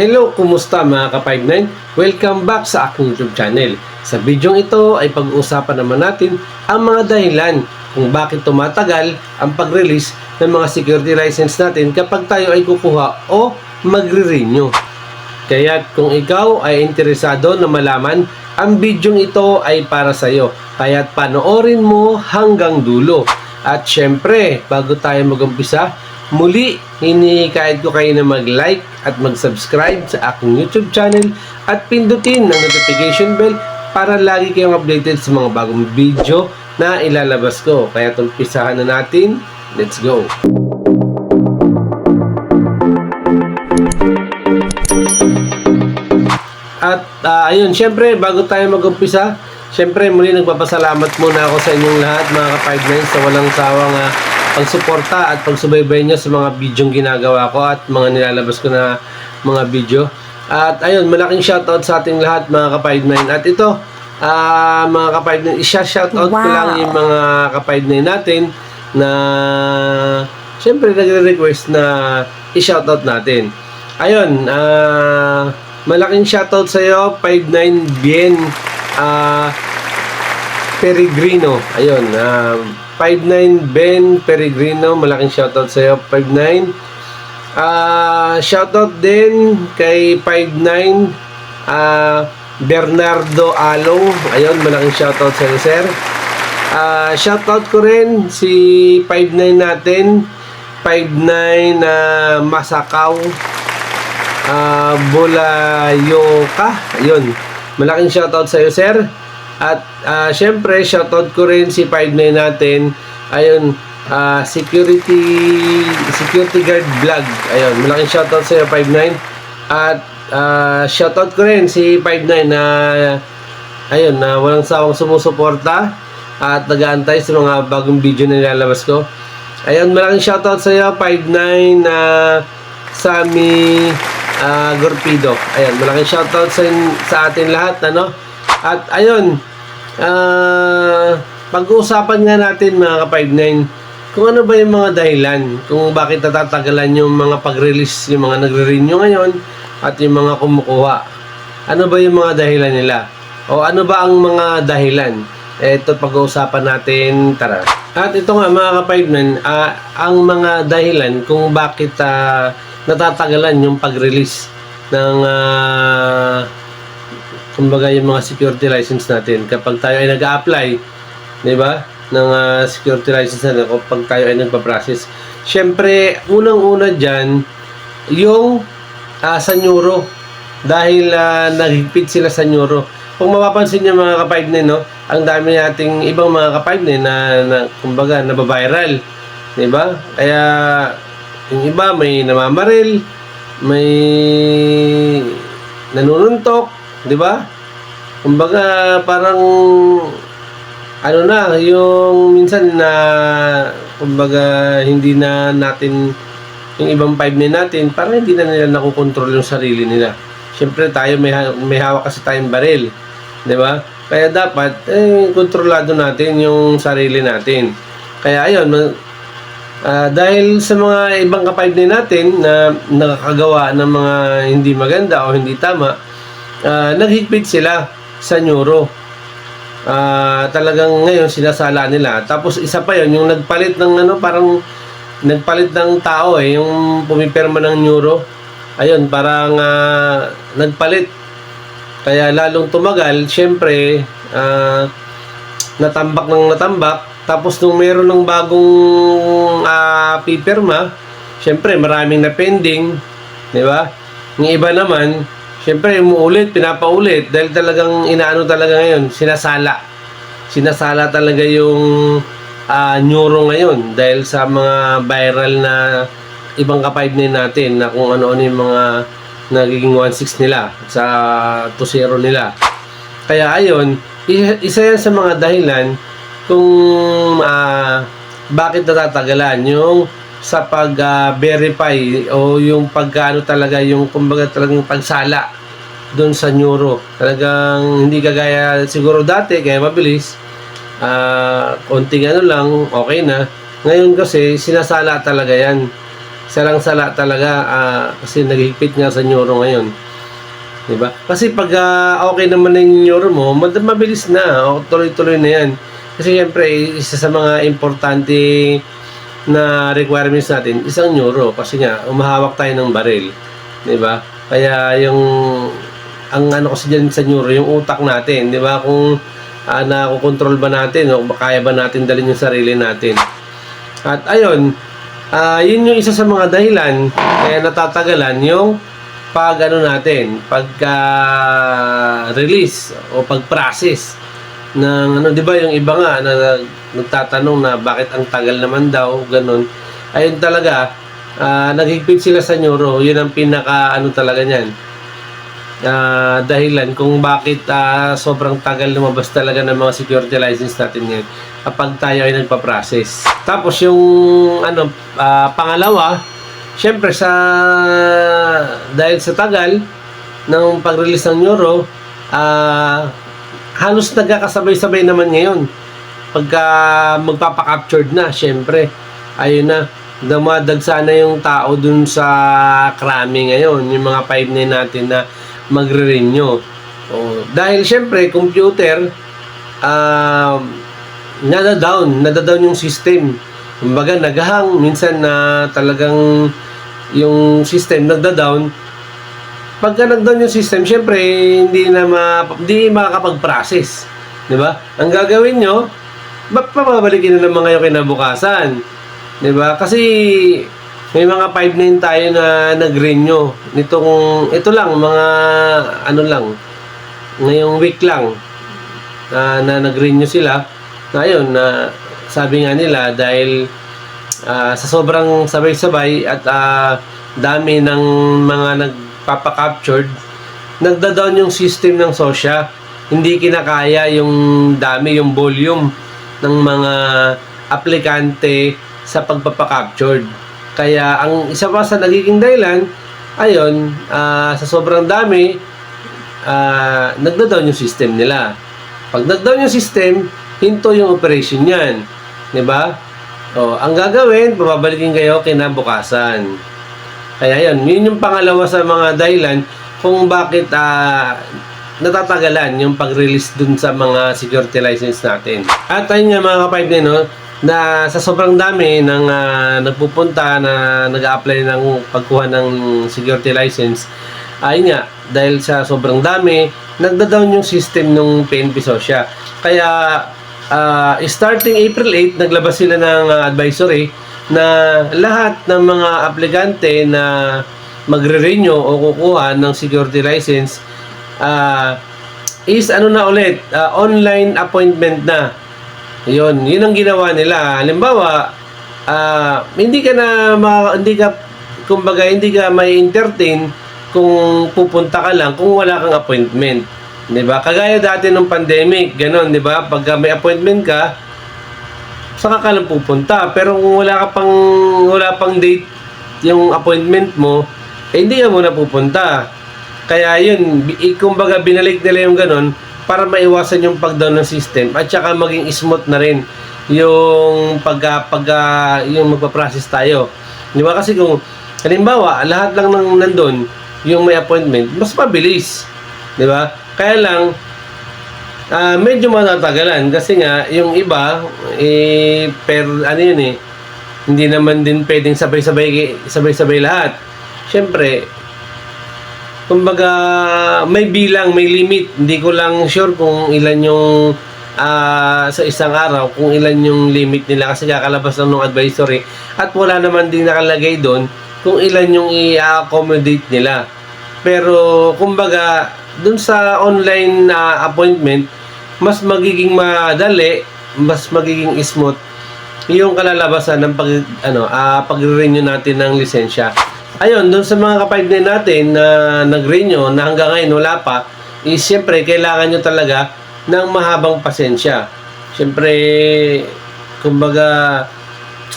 Hello, kumusta mga ka-59? Welcome back sa aking YouTube channel. Sa bidyong ito ay pag-uusapan naman natin ang mga dahilan kung bakit tumatagal ang pag-release ng mga security license natin kapag tayo ay kukuha o magre-renew. Kaya kung ikaw ay interesado na malaman, ang bidyong ito ay para sa iyo. Kaya't panoorin mo hanggang dulo. At syempre, bago tayo mag-umpisa, muli hinihikayat ko kayo na mag-like at mag-subscribe sa aking YouTube channel at pindutin ang notification bell para lagi kayong updated sa mga bagong video na ilalabas ko. Kaya umpisahan na natin. Let's go! At ah, ayun, syempre, bago tayo mag-umpisa, syempre, muli nagpapasalamat muna ako sa inyong lahat, mga ka-5 sa walang sawang ah, pagsuporta at pagsubaybay nyo sa mga bidyong ginagawa ko at mga nilalabas ko na mga video. At ayun, malaking shoutout sa ating lahat, mga ka-5 At ito, ah, mga ka-5 isa-shoutout ko Wow. lang yung mga ka-5 natin na syempre nagre-request na i-shoutout natin. Ayun, ah malaking shoutout sa iyo 59 Bien ah Peregrino. Ayun, ah 59 Ben Peregrino, malaking shoutout sa iyo 59. Ah shoutout din kay 59 ah Bernardo Along. Ayun, malaking shoutout sa iyo, sir. Ah, shoutout ko rin si 59 natin, 59 na Masakaw, ah Bulayoka. Ayun. Malaking shoutout sa iyo, sir. At ah, syempre, shoutout ko rin si 59 natin. Ayun, ah, security security guard vlog. Ayun, malaking shoutout sa iyo, 59. At ah, shoutout ko rin si 59 na ayun, na walang sawang sumusuporta at nag-aantay sa mga bagong video na nilalabas ko. Ayun, malaking shoutout sa iyo, 59 na Sami ah, Gorpido. Ayun, malaking shoutout sa, sa atin lahat, ano? At ayun, ah, pag-uusapan nga natin mga ka-59, kung ano ba yung mga dahilan, kung bakit natatagalan yung mga pag-release, yung mga nagre-renew ngayon, at yung mga kumukuha. Ano ba yung mga dahilan nila? O ano ba ang mga dahilan? Ito pag-uusapan natin, tara. At ito nga mga ka-5nan, ah, ang mga dahilan kung bakit ah, natatagalan yung pag-release ng ah, kumbaga yung mga security license natin. Kapag tayo ay nag-a-apply, di ba, ng ah, security license natin, kapag tayo ay nagpa-process, syempre, unang-una dyan, yung ah, sa neuro. Dahil ah, naghigpit sila sa neuro. Kung mapapansin niyo mga ka no, ang dami nating ibang mga ka na, na kumbaga nababiral, 'di ba? Kaya yung iba may namamaril, may nanununtok, 'di ba? Kumbaga parang ano na, yung minsan na kumbaga hindi na natin yung ibang five na natin, parang hindi na nila nakokontrol yung sarili nila. Siyempre tayo may, may hawak kasi tayong baril. Di ba? Kaya dapat, eh, kontrolado natin yung sarili natin. Kaya ayun, ah, dahil sa mga ibang kapaid na natin na nakakagawa ng mga hindi maganda o hindi tama, ah, naghigpit sila sa neuro. Ah, talagang ngayon sinasala nila. Tapos isa pa yon yung nagpalit ng ano, parang nagpalit ng tao eh, yung pumipirma ng neuro. Ayun, parang ah, nagpalit. Kaya lalong tumagal, syempre, ah, natambak ng natambak. Tapos nung meron ng bagong ah, pipirma, syempre maraming na pending, di ba? Yung iba naman, syempre umuulit, pinapaulit dahil talagang inaano talaga ngayon, sinasala. Sinasala talaga yung ah, neuro ngayon dahil sa mga viral na ibang ka-5 na natin na kung ano-ano yung mga nagiging 1.6 nila sa 2.0 nila. Kaya ayun, isa, yan sa mga dahilan kung ah, bakit natatagalan yung sa pag-verify o yung pagkano talaga yung kumbaga talagang pagsala doon sa neuro. Talagang hindi kagaya siguro dati kaya mabilis. Ah, konting ano lang, okay na. Ngayon kasi sinasala talaga yan. salang-sala talaga ah, kasi naghigpit nga sa neuro ngayon. 'Di ba? Kasi pag ah, okay naman na yung neuro mo, mabilis na, tuloy-tuloy na 'yan. Kasi siyempre, isa sa mga importante na requirements natin, isang neuro kasi nga umahawak tayo ng baril, 'di ba? Kaya yung ang ano kasi diyan sa neuro, yung utak natin, 'di ba? Kung uh, nakokontrol ba natin o kaya ba natin dalhin yung sarili natin. At ayun, ah yun yung isa sa mga dahilan kaya natatagalan yung pag ano natin, pagka release o pag-process ng ano, 'di ba yung iba nga na nagtatanong na bakit ang tagal naman daw, ganun. Ayun talaga, ah naghigpit sila sa neuro, yun ang pinaka ano talaga niyan. Ah, dahilan kung bakit ah, sobrang tagal lumabas talaga ng mga security license natin ngayon kapag tayo ay nagpa-process. Tapos yung ano ah, pangalawa, syempre sa dahil sa tagal ng pag-release ng neuro, ah halos nagkakasabay-sabay naman ngayon. Pagka magpapa-captured na, syempre, ayun na, dumadagsa na yung tao dun sa krami ngayon, yung mga 5 natin na magre-renew. Oh, dahil syempre, computer, um, nada-down, nada-down yung system. Kumbaga, naghahang, minsan na talagang yung system nagda-down, pagka nag-down yung system, syempre, hindi na ma, hindi makakapag-process. Di ba? Ang gagawin nyo, ba't pababalikin na naman kayo kinabukasan? Di ba? Kasi, may mga 5-9 tayo na nag-renew. Nitong, ito lang, mga, ano lang, ngayong week lang, na, na nag-renew sila. Na yun, na sabi nga nila, dahil ah, sa sobrang sabay-sabay at ah, dami ng mga nagpapakaptured, nagda-down yung system ng sosya. Hindi kinakaya yung dami, yung volume ng mga aplikante sa pagpapakaptured. Kaya ang isa pa sa nagiging dahilan, ayon, ah, sa sobrang dami, ah, nagda-down yung system nila. Pag nag-down yung system, hinto yung operation niyan. ba? O, ang gagawin, pababalikin kayo kinabukasan. Kaya yun, yun yung pangalawa sa mga dahilan kung bakit ah, natatagalan yung pag-release dun sa mga security license natin. At ayun nga mga kapatid no, na sa sobrang dami ng ah, nagpupunta na nag-apply ng pagkuha ng security license, ayun nga, dahil sa sobrang dami, nagda-down yung system ng PNP Sosya. Kaya ah, starting April 8, naglabas sila ng ah, advisory na lahat ng mga aplikante na magre-renew o kukuha ng security license ah, is ano na ulit, ah, online appointment na. Yun, yun ang ginawa nila. Halimbawa, ah, hindi ka na ma- hindi ka kumbaga hindi ka may entertain kung pupunta ka lang kung wala kang appointment. 'Di ba? Kagaya dati nung pandemic, ganun, 'di ba? Pag may appointment ka, saka ka lang pupunta. Pero kung wala ka pang wala pang date yung appointment mo, eh, hindi ka muna pupunta. Kaya yun, kumbaga binalik nila yung ganun para maiwasan yung pag-down ng system at saka maging smooth na rin yung pag, pag yung magpa-process tayo. Di ba? Kasi kung halimbawa, lahat lang ng nandun, yung may appointment, mas mabilis. Di ba? Kaya lang, ah medyo matatagalan kasi nga, yung iba, eh, per, ano yun eh, hindi naman din pwedeng sabay-sabay sabay-sabay lahat. Siyempre, kumbaga may bilang, may limit. Hindi ko lang sure kung ilan yung ah, sa isang araw, kung ilan yung limit nila kasi kakalabas lang ng advisory at wala naman din nakalagay doon kung ilan yung i-accommodate nila. Pero kumbaga, dun sa online na appointment, mas magiging madali, mas magiging smooth yung kalalabasan ng pag ano ah pag-renew natin ng lisensya. Ayun, doon sa mga kapatid natin na nag-renew na hanggang ngayon wala pa, is siyempre kailangan nyo talaga ng mahabang pasensya. Siyempre, kumbaga,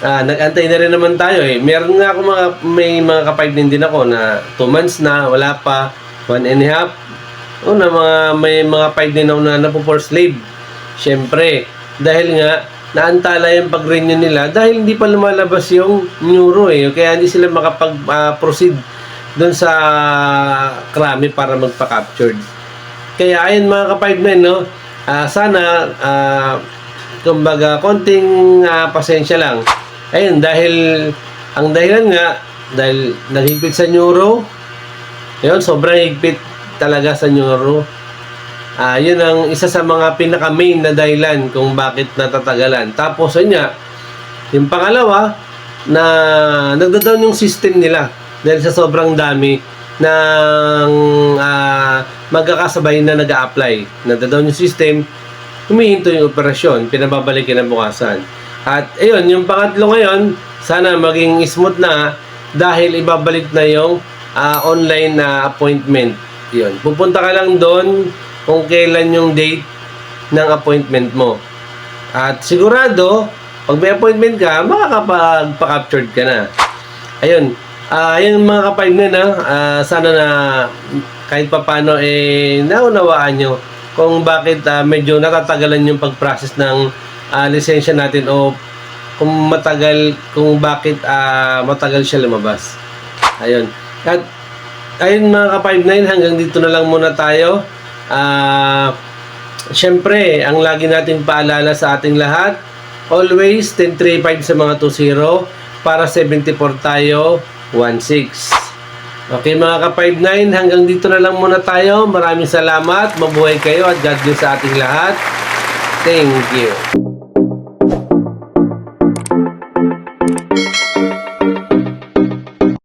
ah, nag-antay na rin naman tayo eh. Meron nga ako mga, may mga kapatid din ako na 2 months na, wala pa, 1 and a half. O na mga, may mga kapatid din ako na napo for slave. Siyempre, dahil nga, naantala yung pag-renew nila dahil hindi pa lumalabas yung neuro eh. Kaya hindi sila makapag-proceed doon sa krami para magpa-captured. Kaya ayun mga ka-59 no, ah, sana ah, kumbaga konting ah, pasensya lang. Ayun dahil ang dahilan nga dahil naghigpit sa neuro, yun sobrang higpit talaga sa neuro. Ah, yun ang isa sa mga pinaka-main na dahilan kung bakit natatagalan. Tapos yun nga, yung pangalawa, na nagda-down yung system nila dahil sa sobrang dami ng ah, magkakasabay na nag apply Nagda-down yung system, humihinto yung operasyon, pinababalik kinabukasan. At ayun, yung pangatlo ngayon, sana maging smooth na dahil ibabalik na yung ah, online na appointment. Yun. Pupunta ka lang doon kung kailan yung date ng appointment mo. At sigurado, pag may appointment ka, makakapag-captured ka na. Ayun. Ah, ayun mga kapayb na na, ah, sana na kahit papano eh naunawaan nyo kung bakit ah, medyo natatagalan yung pag-process ng ah, lisensya natin o kung matagal kung bakit ah, matagal siya lumabas. Ayun. At ayun mga ka-59 hanggang dito na lang muna tayo. Ah, Siyempre, ang lagi natin paalala sa ating lahat, always 1035 sa mga 20 para 74 tayo 16. Okay mga ka-59, hanggang dito na lang muna tayo. Maraming salamat, mabuhay kayo at God bless sa ating lahat. Thank you.